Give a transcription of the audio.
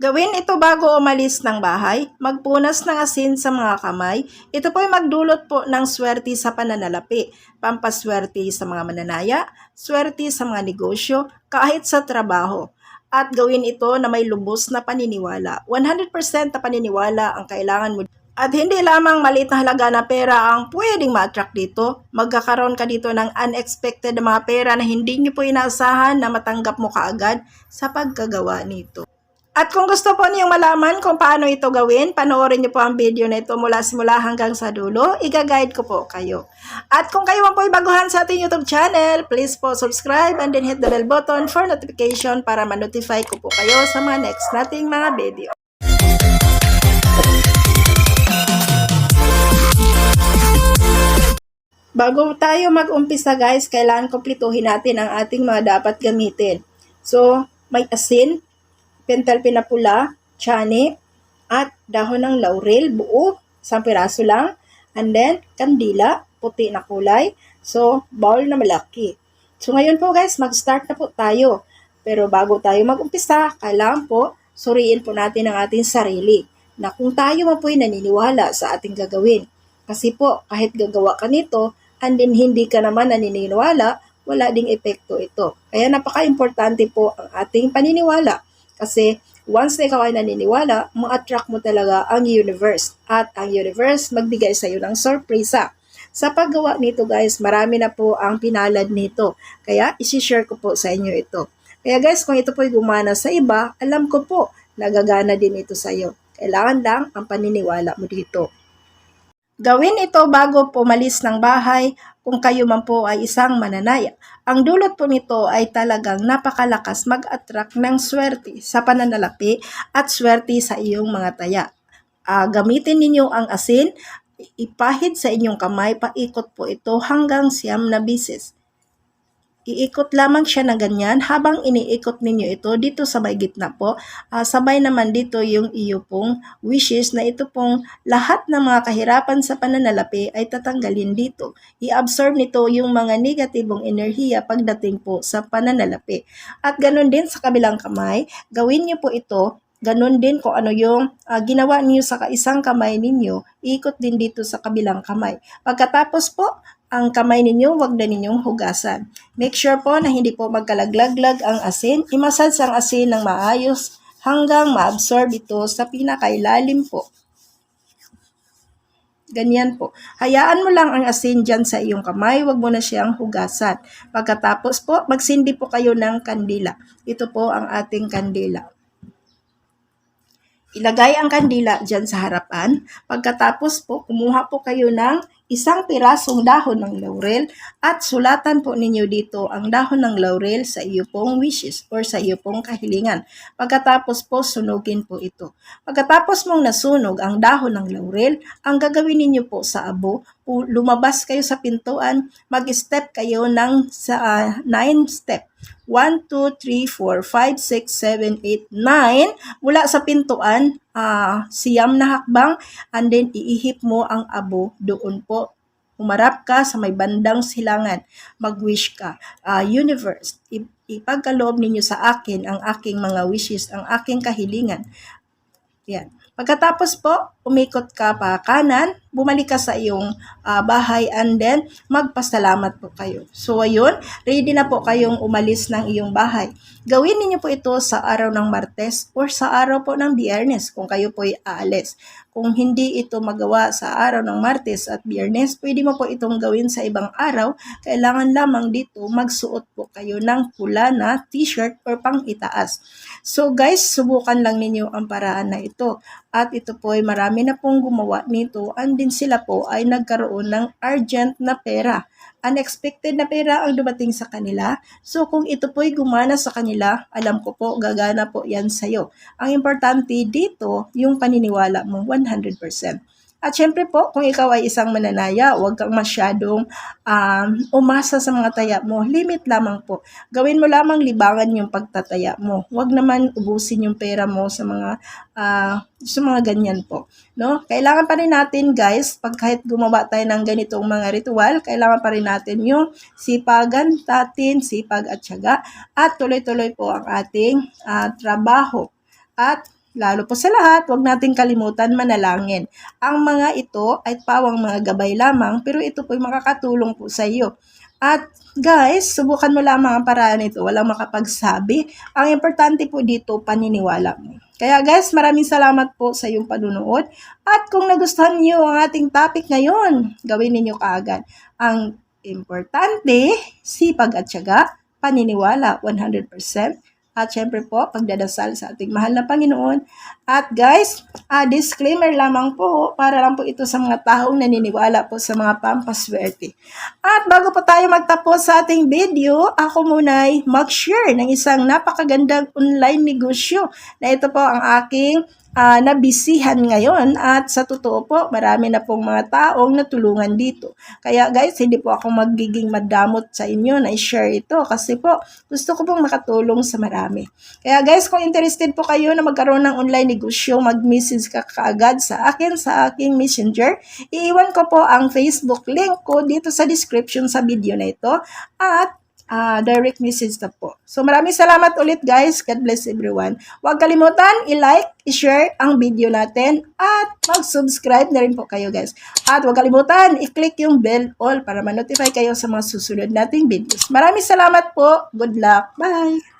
Gawin ito bago umalis ng bahay, magpunas ng asin sa mga kamay. Ito po ay magdulot po ng swerte sa pananalapi, pampaswerte sa mga mananaya, swerte sa mga negosyo, kahit sa trabaho. At gawin ito na may lubos na paniniwala. 100% na paniniwala ang kailangan mo at hindi lamang maliit na halaga na pera ang pwedeng ma-attract dito. Magkakaroon ka dito ng unexpected na mga pera na hindi nyo po inaasahan na matanggap mo kaagad sa pagkagawa nito. At kung gusto po niyong malaman kung paano ito gawin, panoorin niyo po ang video na ito mula simula hanggang sa dulo. Iga-guide ko po kayo. At kung kayo man po baguhan sa ating YouTube channel, please po subscribe and then hit the bell button for notification para ma-notify ko po kayo sa mga next nating mga video. Bago tayo mag-umpisa guys, kailangan kumpletuhin natin ang ating mga dapat gamitin. So, may asin, pentel pinapula, chani, at dahon ng laurel, buo, isang piraso lang. And then, kandila, puti na kulay. So, bowl na malaki. So, ngayon po guys, mag-start na po tayo. Pero bago tayo mag-umpisa, kailangan po, suriin po natin ang ating sarili na kung tayo man po'y naniniwala sa ating gagawin. Kasi po, kahit gagawa ka nito, and then hindi ka naman naniniwala, wala ding epekto ito. Kaya napaka-importante po ang ating paniniwala. Kasi once na ikaw ay naniniwala, ma-attract mo talaga ang universe. At ang universe magbigay sa iyo ng sorpresa. Sa paggawa nito guys, marami na po ang pinalad nito. Kaya isi-share ko po sa inyo ito. Kaya guys, kung ito po ay gumana sa iba, alam ko po, nagagana din ito sa iyo. Kailangan lang ang paniniwala mo dito. Gawin ito bago pumalis ng bahay kung kayo man po ay isang mananaya. Ang dulot po nito ay talagang napakalakas mag-attract ng swerte sa pananalapi at swerte sa iyong mga taya. Ah, gamitin ninyo ang asin, ipahid sa inyong kamay, paikot po ito hanggang siyam na bisis. Iikot lamang siya na ganyan habang iniikot ninyo ito dito sa may gitna po. Ah, sabay naman dito yung iyo pong wishes na ito pong lahat ng mga kahirapan sa pananalapi ay tatanggalin dito. I-absorb nito yung mga negatibong enerhiya pagdating po sa pananalapi. At ganun din sa kabilang kamay, gawin niyo po ito Ganon din kung ano yung ah, ginawa niyo sa isang kamay ninyo, ikot din dito sa kabilang kamay. Pagkatapos po, ang kamay ninyo, wag na ninyong hugasan. Make sure po na hindi po magkalaglaglag ang asin. Imasad ang asin ng maayos hanggang ma-absorb ito sa pinakailalim po. Ganyan po. Hayaan mo lang ang asin dyan sa iyong kamay, wag mo na siyang hugasan. Pagkatapos po, magsindi po kayo ng kandila. Ito po ang ating kandila. Ilagay ang kandila dyan sa harapan. Pagkatapos po, kumuha po kayo ng isang pirasong dahon ng laurel at sulatan po ninyo dito ang dahon ng laurel sa iyo pong wishes or sa iyo pong kahilingan. Pagkatapos po, sunugin po ito. Pagkatapos mong nasunog ang dahon ng laurel, ang gagawin ninyo po sa abo, lumabas kayo sa pintuan, mag-step kayo ng sa 9 step. 1, 2, 3, 4, 5, 6, 7, 8, 9. Mula sa pintuan, ah, siyam na hakbang, and then iihip mo ang abo doon po. Umarap ka sa may bandang silangan. Mag-wish ka. Ah, universe, ip- ipagkaloob ninyo sa akin ang aking mga wishes, ang aking kahilingan. Yan. Pagkatapos po, umikot ka pa kanan, bumalik ka sa iyong ah, bahay and then magpasalamat po kayo. So ayun, ready na po kayong umalis ng iyong bahay. Gawin niyo po ito sa araw ng Martes or sa araw po ng Biyernes kung kayo po ay aalis. Kung hindi ito magawa sa araw ng Martes at Biyernes, pwede mo po itong gawin sa ibang araw. Kailangan lamang dito magsuot po kayo ng pula na t-shirt or pang itaas. So guys, subukan lang ninyo ang paraan na ito. At ito po ay marami na pong gumawa nito and din sila po ay nagkaroon ng urgent na pera. Unexpected na pera ang dumating sa kanila. So kung ito po ay gumana sa kanila, alam ko po gagana po yan sa'yo. Ang importante dito, yung paniniwala mo 100%. At syempre po, kung ikaw ay isang mananaya, huwag kang masyadong um, umasa sa mga taya mo. Limit lamang po. Gawin mo lamang libangan yung pagtataya mo. Huwag naman ubusin yung pera mo sa mga ah, sa mga ganyan po. No? Kailangan pa rin natin guys, pag kahit gumawa tayo ng ganitong mga ritual, kailangan pa rin natin yung sipagan natin, sipag at syaga, at tuloy-tuloy po ang ating ah, trabaho. At lalo po sa lahat, huwag nating kalimutan manalangin. Ang mga ito ay pawang mga gabay lamang, pero ito po ay makakatulong po sa iyo. At guys, subukan mo lamang ang paraan ito. Walang makapagsabi. Ang importante po dito, paniniwala mo. Kaya guys, maraming salamat po sa iyong panunood. At kung nagustuhan niyo ang ating topic ngayon, gawin ninyo kaagad. Ang importante, sipag at syaga, paniniwala 100%. At syempre po, pagdadasal sa ating mahal na Panginoon. At guys, ah, disclaimer lamang po, para lang po ito sa mga taong naniniwala po sa mga pampaswerte. At bago po tayo magtapos sa ating video, ako muna ay mag-share ng isang napakagandang online negosyo na ito po ang aking ah, nabisihan ngayon at sa totoo po, marami na pong mga taong natulungan dito. Kaya guys, hindi po ako magiging madamot sa inyo na i-share ito kasi po gusto ko pong makatulong sa marami. Kaya guys, kung interested po kayo na magkaroon ng online negosyo, mag-message ka kaagad sa akin sa aking messenger. Iiwan ko po ang Facebook link ko dito sa description sa video na ito at ah, direct message na po. So maraming salamat ulit guys. God bless everyone. Huwag kalimutan i-like, i-share ang video natin at mag-subscribe na rin po kayo guys. At huwag kalimutan i-click yung bell all para ma-notify kayo sa mga susunod nating videos. Maraming salamat po. Good luck. Bye!